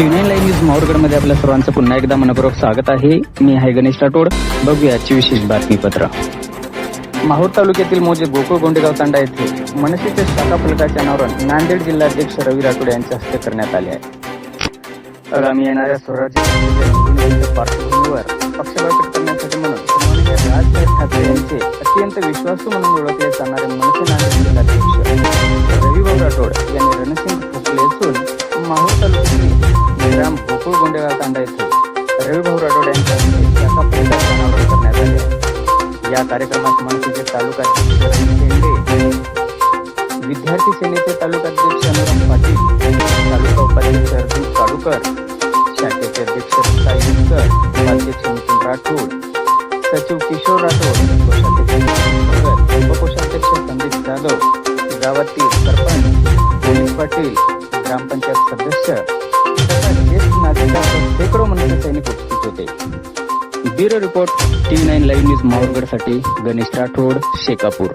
Union live news माहूरगडमध्ये आपल्या सर्वांचं पुन्हा एकदा मनपूर्वक स्वागत आहे. मी आहे गणेश राठोड. बघूया आजची विशेष बातमीपत्र. माहूर तालुक्यातील मोजे गोकुळ गोंडेगाव तांडा येथे मनसेच्या शाखा फलकाचे अनावरण नांदेड जिल्हाध्यक्ष रवी राठोड यांच्या हस्ते करण्यात आले आहे. आगामी येणाऱ्या स्वराज्य पार्श्वभूमीवर पक्ष बळकट करण्यासाठी म्हणून सन्माननीय ठाकरे यांचे अत्यंत विश्वासू म्हणून ओळखले जाणारे मनसे नांदेड जिल्हाध्यक्ष रवी राठोड यांनी रणसिंग ठोकले असून माहूर तालुक्यात तांडा येथे रविभाऊ राठोड यांच्या हस्ते शाखा फलकाचे करण्यात आले. या कार्यक्रमात मनसेचे तालुका विद्यार्थी सेनेचे तालुकाध्यक्ष अनुराम पाटील तालुका उपाध्यक्ष अर्जुन काडूकर शाखेचे अध्यक्ष साईकर उपाध्यक्ष नितीन राठोड सचिव किशोर राठोड कोषाध्यक्ष उपकोषाध्यक्ष संदीप जाधव गावातील सरपंच पोलीस पाटील ग्रामपंचायत सदस्य शेकडो मनसे सैनिक उपस्थित होते. Bureau report TV nine live news माहूरगडसाठी Ganesh Rathod Shekapur.